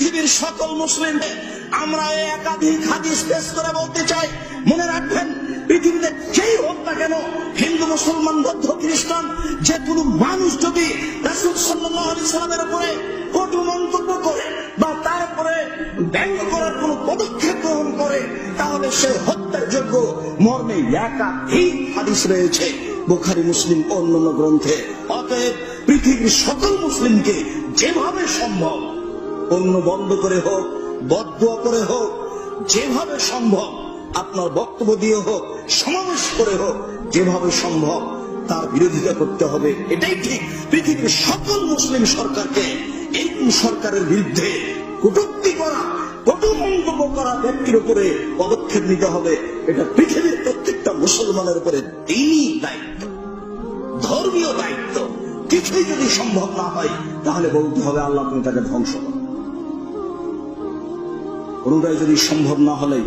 পৃথিবীর সকল মুসলিম, আমরা একাধিক হাদিস পেশ করে বলতে চাই। মনে রাখবেন, পৃথিবীতে যেই হোক না কেন হিন্দু, মুসলমান, বৌদ্ধ, খ্রিস্টান, যে কোনো মানুষ যদি রাসুল সাল্লামের উপরে কটু মন্তব্য করে বা তার উপরে ব্যঙ্গ করার কোন পদক্ষেপ গ্রহণ করে, তাহলে সে হত্যার যোগ্য মর্মে একাধিক হাদিস রয়েছে, বোখারি, মুসলিম, অন্যান্য গ্রন্থে। অতএব পৃথিবীর সকল মুসলিমকে যেভাবে সম্ভব অন্য বন্ধ করে হোক বদ্ধ করে হোক, যেভাবে সম্ভব আপনার বক্তব্য দিয়ে হোক, সমাবেশ করে হোক, যেভাবে সম্ভব তার বিরোধিতা করতে হবে। এটাই ঠিক। পৃথিবীর সকল মুসলিম সরকারকে এই সরকারের বিরুদ্ধে কটূক্তি করা কটু মন্তব্য করা ব্যক্তির উপরে পদক্ষেপ নিতে হবে। এটা পৃথিবীর প্রত্যেকটা মুসলমানের উপরে দিনই দায়িত্ব। ধর্মীয় দায়িত্ব। কিছুই যদি সম্ভব না হয়, তাহলে বলতে হবে আল্লাহ তুমি তাকে ধ্বংস করো। কোনটাই যদি সম্ভব না হলে